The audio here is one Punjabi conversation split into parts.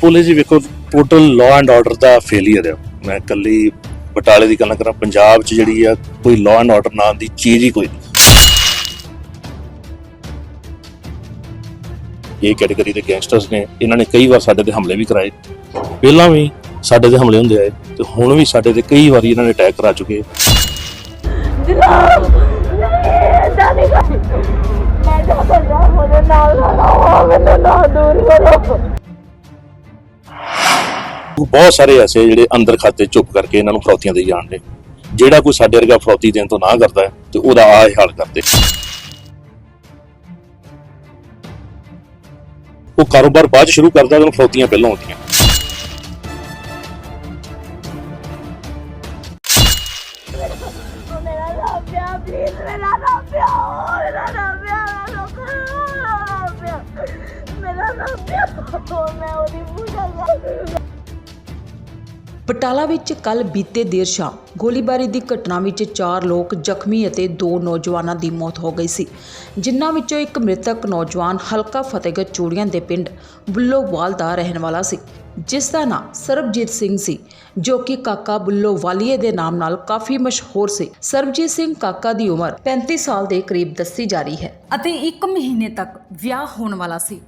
ਪੁਲਿਸ ਜੀ ਵੇਖੋ ਟੋਟਲ ਲਾਅ ਐਂਡ ਆਰਡਰ ਦਾ ਫੇਲਿਅਰ ਹੈ ਮੈਂ ਇਕੱਲੀ ਬਟਾਲੇ ਦੀ ਗੱਲ ਕਰਾਂ, ਪੰਜਾਬ 'ਚ ਜਿਹੜੀ ਆ, ਕੋਈ ਲਾਅ ਐਂਡ ਆਰਡਰ ਨਾਂ ਦੀ ਚੀਜ਼ ਹੀ ਕੋਈ ਨਹੀਂ। ਇਹ ਕੈਟਾਗਰੀ ਦੇ ਗੈਂਗਸਟਰਸ ਨੇ, ਇਹਨਾਂ ਨੇ ਕਈ ਵਾਰ ਸਾਡੇ ਤੇ ਹਮਲੇ ਵੀ ਕਰਾਏ। ਪਹਿਲਾਂ ਵੀ ਸਾਡੇ ਤੇ ਹਮਲੇ ਹੁੰਦੇ ਆਏ, ਤੇ ਹੁਣ ਵੀ ਸਾਡੇ ਤੇ ਕਈ ਵਾਰੀ ਇਹਨਾਂ ਨੇ ਅਟੈਕ ਕਰਾ ਚੁੱਕੇ ਮੈਂ ਜਾ ਸਕਦਾ ਮੁਝੇ ਨਾਲ ਨਾ ਮੈਨੂੰ ਨਾ ਦੂਰ ਕਰੋ। ਬਹੁਤ ਸਾਰੇ ਐਸੇ ਜਿਹੜੇ ਅੰਦਰ ਖਾਤੇ ਚੁੱਪ ਕਰਕੇ ਇਹਨਾਂ ਨੂੰ ਫਰੌਤੀਆਂ ਦੇਈ ਜਾਣਦੇ ਜਿਹੜਾ ਕੋਈ ਸਾਡੇ ਵਰਗਾ ਫਰੌਤੀ ਦੇਣ ਤੋਂ ਨਾ ਕਰਦਾ ਹੈ, ਤੇ ਉਹਦਾ ਆਹ ਹੀ ਹਾਲ ਕਰਦੇ। ਉਹ ਕਾਰੋਬਾਰ ਬਾਅਦ ਸ਼ੁਰੂ ਕਰਦਾ ਉਹਨੂੰ ਫਰੌਤੀਆਂ ਪਹਿਲਾਂ ਆਉਂਦੀਆਂ ਮੇਰਾ ਨਾਮ ਪਿਆ ਮੈਂ ਉਹਦੀ ਪੂਜਾ ਕਰੂੰਗਾ ਬਟਾਲਾ ਵਿੱਚ ਕੱਲ ਬੀਤੇ ਦੇਰ ਸ਼ਾਮ ਗੋਲੀਬਾਰੀ ਦੀ ਘਟਨਾ ਵਿੱਚ 4 ਲੋਕ ਜ਼ਖਮੀ ਅਤੇ 2 ਨੌਜਵਾਨਾਂ ਦੀ ਮੌਤ ਹੋ ਗਈ ਸੀ ਜਿਨ੍ਹਾਂ ਵਿੱਚੋਂ ਇੱਕ ਮ੍ਰਿਤਕ ਨੌਜਵਾਨ ਹਲਕਾ ਫਤਿਹਗੜ੍ਹ ਚੂੜੀਆਂ ਦੇ ਪਿੰਡ ਬੁੱਲੋਵਾਲ ਦਾ ਰਹਿਣ ਵਾਲਾ ਸੀ ਜਿਸ ਦਾ ਨਾਮ ਸਰਬਜੀਤ ਸਿੰਘ ਸੀ ਜੋ ਕਿ ਕਾਕਾ ਬੁੱਲੋਵਾਲੀਏ ਦੇ ਨਾਮ ਨਾਲ ਕਾਫੀ ਮਸ਼ਹੂਰ ਸੀ। ਸਰਬਜੀਤ ਸਿੰਘ ਕਾਕਾ ਦੀ ਉਮਰ 35 ਸਾਲ ਦੇ ਕਰੀਬ ਦੱਸੀ ਜਾ ਰਹੀ ਹੈ। ਅਤੇ 1 ਮਹੀਨੇ ਤੱਕ ਵਿਆਹ ਹੋਣ ਵਾਲਾ ਸੀ।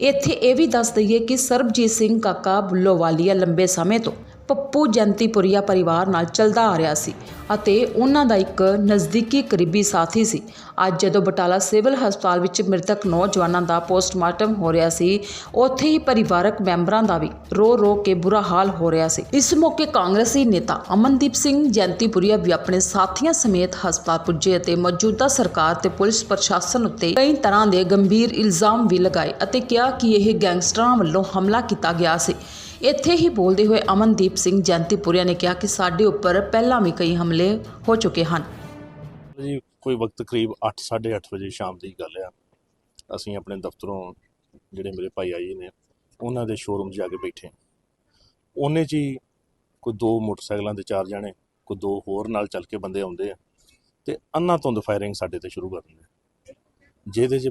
ਇੱਥੇ ਇਹ ਵੀ ਦੱਸ ਦਈਏ ਕਿ ਸਰਬਜੀਤ ਸਿੰਘ ਕਾਕਾ ਬੁੱਲੋਵਾਲੀਆ ਲੰਬੇ ਸਮੇਂ ਤੋਂ ਪੱਪੂ ਜੰਤੀਪੁਰੀਆ ਪਰਿਵਾਰ ਨਾਲ ਚੱਲਦਾ ਆ ਰਿਹਾ ਸੀ ਅਤੇ ਉਹਨਾਂ ਦਾ ਇੱਕ ਨਜ਼ਦੀਕੀ ਕਰੀਬੀ ਸਾਥੀ ਸੀ। ਅੱਜ ਜਦੋਂ ਬਟਾਲਾ ਸਿਵਲ ਹਸਪਤਾਲ ਵਿੱਚ ਮ੍ਰਿਤਕ ਨੌਜਵਾਨਾਂ ਦਾ ਪੋਸਟਮਾਰਟਮ ਹੋ ਰਿਹਾ ਸੀ, ਉੱਥੇ ਹੀ ਪਰਿਵਾਰਕ ਮੈਂਬਰਾਂ ਦਾ ਵੀ ਰੋ ਰੋ ਕੇ ਬੁਰਾ ਹਾਲ ਹੋ ਰਿਹਾ ਸੀ। ਇਸ ਮੌਕੇ ਕਾਂਗਰਸੀ ਨੇਤਾ ਅਮਨਦੀਪ ਸਿੰਘ ਜੰਤੀਪੁਰੀਆ ਵੀ ਆਪਣੇ ਸਾਥੀਆਂ ਸਮੇਤ ਹਸਪਤਾਲ ਪੁੱਜੇ ਅਤੇ ਮੌਜੂਦਾ ਸਰਕਾਰ ਤੇ ਪੁਲਿਸ ਪ੍ਰਸ਼ਾਸਨ ਉੱਤੇ ਕਈ ਤਰ੍ਹਾਂ ਦੇ ਗੰਭੀਰ ਇਲਜ਼ਾਮ ਵੀ ਲਗਾਏ ਅਤੇ ਕਿਹਾ ਕਿ ਇਹ ਗੈਂਗਸਟਰਾਂ ਵੱਲੋਂ ਹਮਲਾ ਕੀਤਾ ਗਿਆ ਸੀ। ਇੱਥੇ ਹੀ ਬੋਲਦੇ ਹੋਏ ਅਮਨਦੀਪ ਸਿੰਘ ਜੰਤੀਪੁਰੀਆ ਨੇ ਕਿਹਾ ਕਿ ਸਾਡੇ ਉੱਪਰ ਪਹਿਲਾਂ ਵੀ ਕਈ ਹਮਲੇ ਹੋ ਚੁੱਕੇ ਹਨ। ਜੀ, ਕੋਈ ਵਕਤ ਕਰੀਬ 8:30 ਵਜੇ ਸ਼ਾਮ ਦੀ ਗੱਲ ਆ। ਅਸੀਂ ਆਪਣੇ ਦਫ਼ਤਰੋਂ ਜਿਹੜੇ ਮੇਰੇ ਭਾਈ ਆਏ ਨੇ, ਉਹਨਾਂ ਦੇ ਸ਼ੋਰੂਮ 'ਚ ਜਾ ਕੇ ਬੈਠੇ ਉਹਨੇ 'ਚ ਹੀ ਕੋਈ ਦੋ ਮੋਟਰਸਾਈਕਲਾਂ ਦੇ ਚਾਰ ਜਾਣੇ, ਕੋਈ ਦੋ ਹੋਰ ਨਾਲ ਚੱਲ ਕੇ ਬੰਦੇ ਆਉਂਦੇ ਆ ਤੇ ਅੰਨਾ ਧੁੰਦ ਫਾਇਰਿੰਗ ਸਾਡੇ ਤੇ ਸ਼ੁਰੂ ਕਰ ਦਿੰਦੇ ਜਿਹਦੇ 'ਚ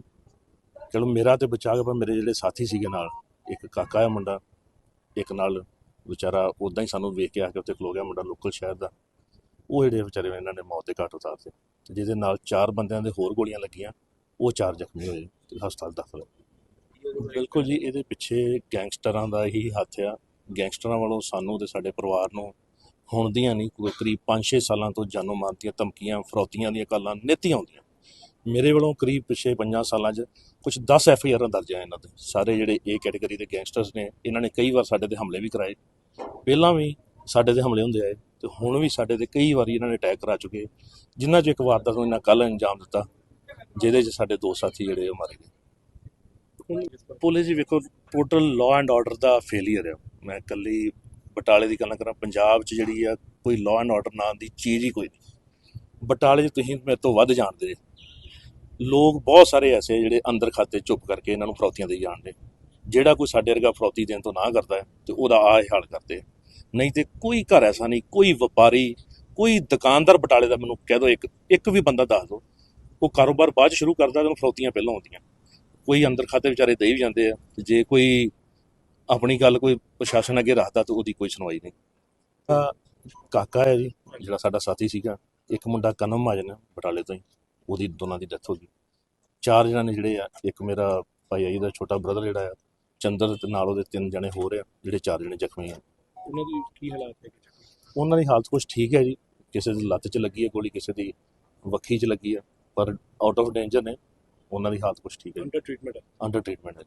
ਚਲੋ ਮੇਰਾ ਤੇ ਬਚਾ ਗਿਆ ਪਰ ਮੇਰੇ ਜਿਹੜੇ ਸਾਥੀ ਸੀਗੇ ਨਾਲ, ਇੱਕ ਕਾਕਾ ਹੈ ਮੁੰਡਾ ਇੱਕ ਨਾਲ ਵਿਚਾਰਾ ਉਦਾਂ ਹੀ ਸਾਨੂੰ ਵੇਖ ਕੇ ਆ ਕੇ ਉੱਥੇ ਖਲੋ ਗਿਆ ਮੁੰਡਾ ਲੋਕਲ ਸ਼ਹਿਰ ਦਾ। ਉਹ ਜਿਹੜੇ ਵਿਚਾਰੇ ਇਹਨਾਂ ਨੇ ਮੌਤ ਦੇ ਘਾਟ ਉਤਾਰਤੇ ਤੇ ਜਿਹਦੇ ਨਾਲ ਚਾਰ ਬੰਦਿਆਂ ਦੇ ਹੋਰ ਗੋਲੀਆਂ ਲੱਗੀਆਂ, ਉਹ ਚਾਰ ਜ਼ਖਮੀ ਹੋਏ ਤੇ ਹਸਪਤਾਲ ਦਾਖਲ ਹੋਏ। ਬਿਲਕੁਲ ਜੀ, ਇਹਦੇ ਪਿੱਛੇ ਗੈਂਗਸਟਰਾਂ ਦਾ ਹੀ ਹੱਥ ਆ। ਗੈਂਗਸਟਰਾਂ ਵੱਲੋਂ ਸਾਨੂੰ ਤੇ ਸਾਡੇ ਪਰਿਵਾਰ ਨੂੰ ਹੁਣ ਦੀਆਂ ਨਹੀਂ, ਕੋਈ ਕਰੀਬ 5-6 ਸਾਲਾਂ ਤੋਂ ਜਾਨੋਂ ਮਾਰ ਦੀਆਂ ਧਮਕੀਆਂ, ਫਰੌਤੀਆਂ ਦੀਆਂ ਕਾਲਾਂ ਨਿੱਤ ਆਉਂਦੀਆਂ। ਮੇਰੇ ਵੱਲੋਂ ਕਰੀਬ ਪਿੱਛੇ 5 ਸਾਲਾਂ 'ਚ ਕੁਝ 10 ਐਫ ਆਈ ਆਰਾਂ ਦਰਜ ਆ ਇਹਨਾਂ ਦੇ। ਸਾਰੇ ਜਿਹੜੇ ਏ ਕੈਟਾਗਰੀ ਦੇ ਗੈਂਗਸਟਰਸ ਨੇ, ਇਹਨਾਂ ਨੇ ਕਈ ਵਾਰ ਸਾਡੇ ਤੇ ਹਮਲੇ ਵੀ ਕਰਾਏ। ਪਹਿਲਾਂ ਵੀ ਸਾਡੇ ਤੇ ਹਮਲੇ ਹੁੰਦੇ ਆਏ ਤੇ ਹੁਣ ਵੀ ਸਾਡੇ ਤੇ ਕਈ ਵਾਰੀ ਇਹਨਾਂ ਨੇ ਅਟੈਕ ਕਰਾ ਚੁੱਕੇ। ਜਿਨ੍ਹਾਂ 'ਚ ਇੱਕ ਵਾਰਦਾਤ ਨੂੰ ਇਹਨਾਂ ਕੱਲ ਅੰਜਾਮ ਦਿੱਤਾ, ਜਿਹਦੇ 'ਚ ਸਾਡੇ ਦੋ ਸਾਥੀ ਜਿਹੜੇ ਉਹ ਮਾਰੇ ਗਏ। ਪੁਲਿਸ ਜੀ ਵੇਖੋ ਟੋਟਲ ਲਾਅ ਐਂਡ ਆਰਡਰ ਦਾ ਫੇਲਿਅਰ ਹੈ ਮੈਂ ਇਕੱਲੀ ਬਟਾਲੇ ਦੀ ਗੱਲ ਕਰਾਂ, ਪੰਜਾਬ 'ਚ ਜਿਹੜੀ ਆ ਕੋਈ ਲਾਅ ਐਂਡ ਆਰਡਰ ਨਾਂ ਦੀ ਚੀਜ਼ ਹੀ ਕੋਈ ਨਹੀਂ। ਬਟਾਲੇ 'ਚ ਤੁਸੀਂ ਮੇਰੇ ਤੋਂ ਵੱਧ ਜਾਣਦੇ ਜੇ। ਲੋਕ ਬਹੁਤ ਸਾਰੇ ਐਸੇ ਜਿਹੜੇ ਅੰਦਰ ਖਾਤੇ ਚੁੱਪ ਕਰਕੇ ਇਹਨਾਂ ਨੂੰ ਫਰੌਤੀਆਂ ਦੇਈ ਜਾਣਦੇ। ਜਿਹੜਾ ਕੋਈ ਸਾਡੇ ਵਰਗਾ ਫਰੌਤੀ ਦੇਣ ਤੋਂ ਨਾ ਕਰਦਾ ਤੇ ਉਹਦਾ ਆਹ ਹਾਲ ਕਰਦੇ ਨਹੀਂ ਤੇ ਕੋਈ ਘਰ ਐਸਾ ਨਹੀਂ ਕੋਈ ਵਪਾਰੀ ਕੋਈ ਦੁਕਾਨਦਾਰ ਬਟਾਲੇ ਦਾ ਮੈਨੂੰ ਕਹਿ ਦਿਓ ਇੱਕ ਇੱਕ ਵੀ ਬੰਦਾ ਦੱਸ ਦਿਓ ਉਹ ਕਾਰੋਬਾਰ ਬਾਅਦ ਸ਼ੁਰੂ ਕਰਦਾ ਉਹਨੂੰ ਫਰੌਤੀਆਂ ਪਹਿਲਾਂ ਆਉਂਦੀਆਂ ਕੋਈ ਅੰਦਰ ਖਾਤੇ ਵਿਚਾਰੇ ਦੇ ਵੀ ਜਾਂਦੇ ਆ ਤੇ ਜੇ ਕੋਈ ਆਪਣੀ ਗੱਲ ਕੋਈ ਪ੍ਰਸ਼ਾਸਨ ਅੱਗੇ ਰੱਖਦਾ ਤਾਂ ਉਹਦੀ ਕੋਈ ਸੁਣਵਾਈ ਨਹੀਂ। ਤਾਂ ਕਾਕਾ ਹੈ ਜੀ ਜਿਹੜਾ ਸਾਡਾ ਸਾਥੀ ਸੀਗਾ ਇੱਕ ਮੁੰਡਾ ਕਨਮ ਮਾਜਨ ਬਟਾਲੇ ਤੋਂ ਹੀ। ਉਹਦੀ ਦੋਨਾਂ ਦੀ ਡੈਥ ਹੋ ਗਈ। ਚਾਰ ਜਣੇ ਨੇ ਜਿਹੜੇ ਆ ਇੱਕ ਮੇਰਾ ਭਾਈ ਆ ਜੀ ਦਾ ਛੋਟਾ ਬ੍ਰਦਰ ਜਿਹੜਾ ਆ ਚੰਦਰ ਤੇ ਨਾਲ ਉਹਦੇ ਤਿੰਨ ਜਣੇ ਹੋਰ ਆ ਜਿਹੜੇ ਚਾਰ ਜਣੇ ਜ਼ਖਮੀ ਆ। ਉਹਨਾਂ ਦੀ ਕੀ ਹਾਲਾਤ ਹੈ ਉਹਨਾਂ ਦੀ ਹਾਲਤ ਕੁਝ ਠੀਕ ਹੈ ਜੀ। ਕਿਸੇ ਦੀ ਲੱਤ 'ਚ ਲੱਗੀ ਹੈ ਗੋਲੀ ਕਿਸੇ ਦੀ ਵੱਖੀ 'ਚ ਲੱਗੀ ਹੈ ਪਰ ਆਊਟ ਆਫ ਡੇਂਜਰ ਨੇ। ਉਹਨਾਂ ਦੀ ਹਾਲਤ ਕੁਝ ਠੀਕ ਹੈ ਅੰਡਰ ਟ੍ਰੀਟਮੈਂਟ ਹੈ। ਅੰਡਰ ਟ੍ਰੀਟਮੈਂਟ ਹੈ